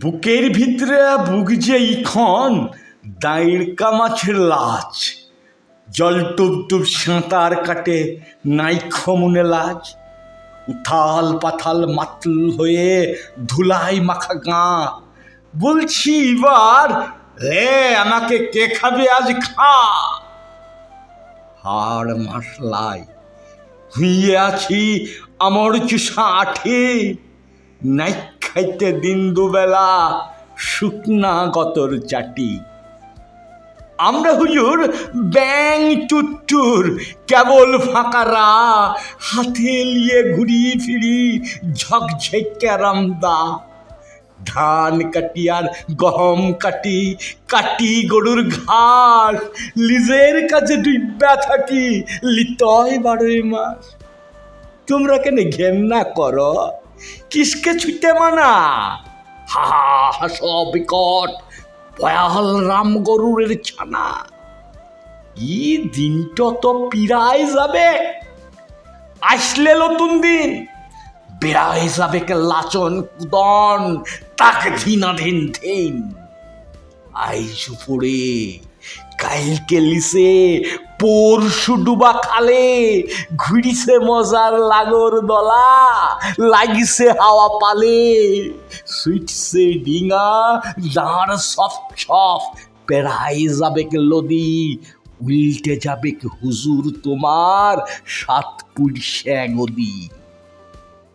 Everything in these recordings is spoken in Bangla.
বুকের ভিতরে বুক যে ইখন দাঁড়কা মাছের লাজ। জল টুপ টুপ সাঁতার কাটে নাইখ মনে লাজ। উথাল পাথাল মাতল হয়ে ধুলাই মাখা গাঁ। বলছি এবার, লে, আমাকে কে খাবে আজ খা। হাড় মাসলাই হুইয়ে আছি আমার চুষা আঠে। নাই খাইতে দিন দুবেলা শুকনা গতর চাটি। আমরা হুজুর ব্যাং টুট্টুর কেবল ফাঁকারা হাতে লিয়ে ঘুরি ফিরি ঝকঝকে রামদা ধান কাটি আর গহম কাটি কাটি গরুর ঘাস, লিজের কাছে ডুইব্যা থাকি লিতয় বারোই মাস। তোমরা কেন ঘেন্না করো? কিসকে ছুটে মানা? হা হাস বিকট, ভয়াল রাম গরুরের ছানা। ই দিনটা তো পিরাই যাবে? আসলে নতুন দিন। বেড়াই যাবে কে লাচন কুদন, তাকে ধীনাধীন ধীন আইস উপরে কাইলকে লিসে পরশু ডুবা খালে, ঘুরিছে মজার লাগর দলা, লাগিছে হাওয়া পালে। সুইটছে ডিঙা দাঁড় সফ সফ পেড়াই যাবে লদি, উল্টে যাবে হুজুর তোমার সাত পুরশে নদী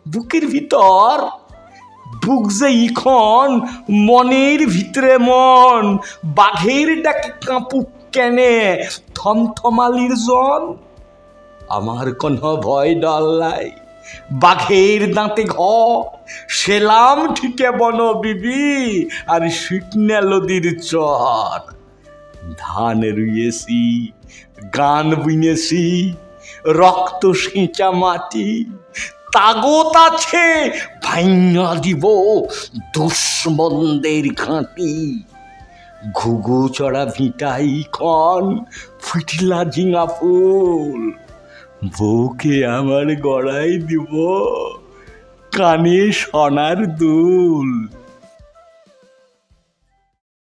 বুকের ভিতর, বুক যে ইখন, মনের ভিতরে মন, বাঘের ডাকে কাঁপুক কেনে থমথমালির জন। আমার কোনো ভয় ডর নাই, বাঘের দাঁতে ঘ। সেলাম ঠিকে বন বিবি, আর শুকনা নদীর চর। ধান রুইয়েছি, গান বুনেছি, রক্ত সেঁচা মাটি, তাগত আছে ভাইয়া দিব দুশ্মনদের ঘাঁটি। ঘুঘু চড়া ভিটাই খন ফুটিলা ঝিঙা ফুল। বউকে আমার গড়াই দিব কানে সোনার দুল।